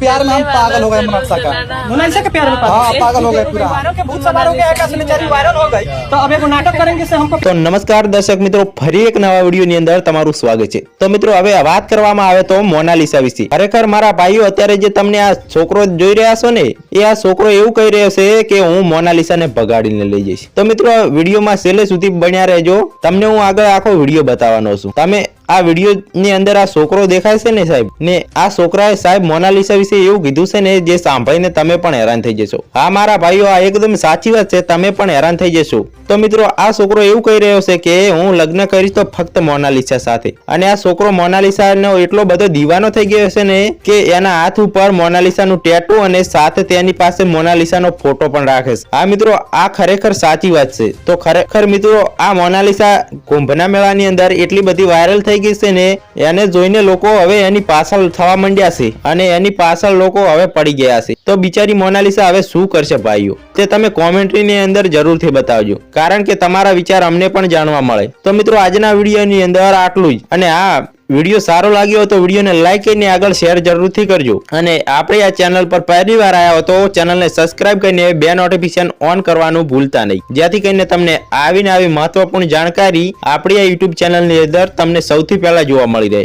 प्यार में हम पागल हो गए मोनालिसा का मोनालिसा के प्यार में पागल हाँ पागल हो गए पूरा वायरल के भूत सवार हो गया आकाश में चली वायरल हो गई तो अब एगो नाटक करेंगे से हमको તો નમસ્કાર દર્શક મિત્રો ફરી એક નવા વિડીયોની અંદર તમારું સ્વાગત છે તો મિત્રો હવે વાત કરવામાં આવે તો મોનાલિસા વિશે ખરેખર મારા ભાઈઓ અત્યારે જે તમને આ છોકરો જોઈ રહ્યા છો ને એ આ છોકરો એવું કહી રહ્યો છે કે હું મોનાલિસાને ભગાડીને લઈ જઈશ તો મિત્રો આ વિડીયોમાં છેલ્લે સુધી બન્યા રહેજો તમને હું આગળ આખો વિડીયો બતાવવાનો છું તમે આ વિડીયોની અંદર આ છોકરો દેખાય છે ને સાહેબ? ને આ છોકરાએ સાહેબ મોનાલિસા વિશે એવું કીધું છે ને, જે સાંભળીને તમે પણ હેરાન થઈ જશો. હા, મારા ભાઈઓ, આ એકદમ સાચી વાત છે, તમે પણ હેરાન થઈ જશો. તો મિત્રો, આ છોકરો એવું કહી રહ્યો છે કે હું લગ્ન કરીશ તો ફક્ત મોનાલિસા સાથે. અને આ છોકરો મોનાલિસાનો એટલો બધો દીવાનો થઈ ગયો છે ને કે એના હાથ ઉપર મોનાલિસાનું ટેટુ અને સાથે તેની પાસે મોનાલિસાનો ફોટો પણ રાખે છે. હા, મિત્રો, આ ખરેખર સાચી વાત છે. તો ખરેખર મિત્રો, આ મોનાલિસા કુંભના મેળાની અંદર એટલી બધી વાયરલ થઈ છે ને, એને જોઈને લોકો હવે એની પાછળ થવા માંડ્યા છે અને એની પાછળ લોકો હવે પડી ગયા છે. તો બિચારી મોનાલિસા હવે શું કરશે ભાઈઓ? તે તમે કોમેન્ટ્રીની અંદર જરૂરથી બતાવજો. કારણ કે તમારા વિચાર અમને પણ જાણવા મળે. તો મિત્રો, આજના વિડીયોની અંદર આટલું જ. અને આ વીડિયો સારો લાગ્યો તો વિડીયોને લાઇક કરીને આગળ શેર જરૂરથી કરજો. અને આપણે આ ચેનલ પર પહેલી વાર આવ્યા તો ચેનલને સબસ્ક્રાઇબ કરીને બે નોટિફિકેશન ઓન કરવાનું ભૂલતા નહીં. જેથી કરીને તમને આવીને આવી મહત્વપૂર્ણ જાણકારી આપણી આ યુટ્યુબ ચેનલની અંદર તમને સૌથી પહેલા જોવા મળી રહે.